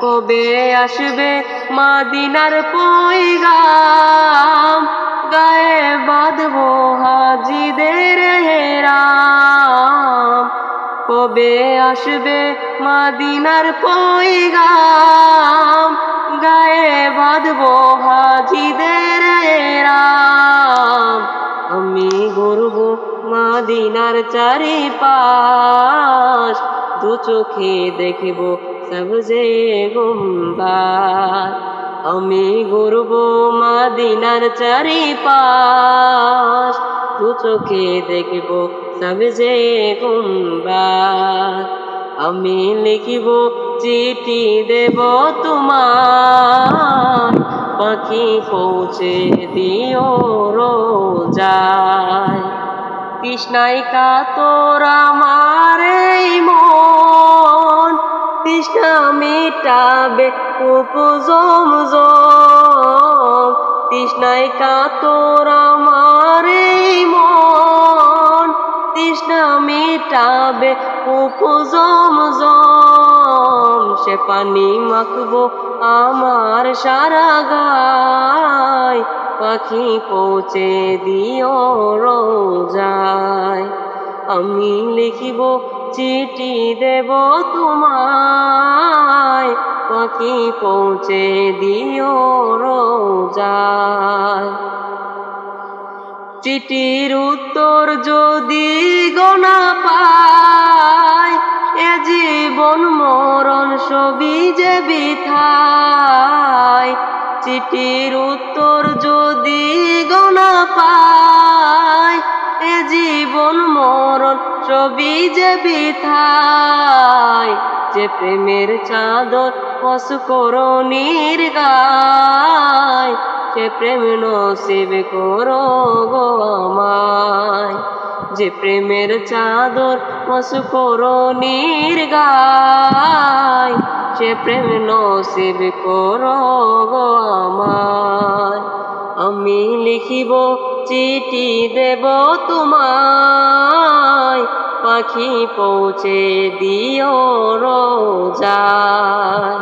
কবে আসবে মাদিনার পয়গাম গায়ে বাঁধব হাজিদের হেরাম। কবে আসবে মাদিনার পয়গাম গায়ে বাঁধব হাজিদের হেরাম। আমি ঘুরব মাদিনার চারিপাশ। দু চোখে দেখব সবজে গুম্বার। আমি ঘুরব মাদিনার চারিপাশ। দু চোখে দেখব সবজে গুম্বার। আমি লিখিব চিঠি দেব তোমার। পাখি পৌঁছে দিও রোজায়। তৃষ্ণায় কাতর এই মন। তৃষ্ণা মেটাবে উপজম তৃষ্ণায় কাতর আমার মন। তৃষ্ণা মেটাবে উপজম সে পানি মাখবো আমার সারা গায়। পাখি পৌঁছে দিও রোজায়। আমি লিখিব চিঠি দেব তোমায়। পাখি পৌঁছে দিও রোজায়। চিঠির উত্তর যদি গোনা পায়, এ জীবন মরণ সবই যে বিথায়। চিঠির উত্তর যদি সবই যে বিথায়, যে প্রেমের চাদর পশুকরণীর গায় সে প্রেম নসিব করো গো আমায়, যে প্রেমের চাদর পশুকরণীর গায় সে প্রেম নসিব করো গো আমায়। আমি লিখিব চিঠি দেব তোমায় পাখি পৌঁছে দিও রোজায়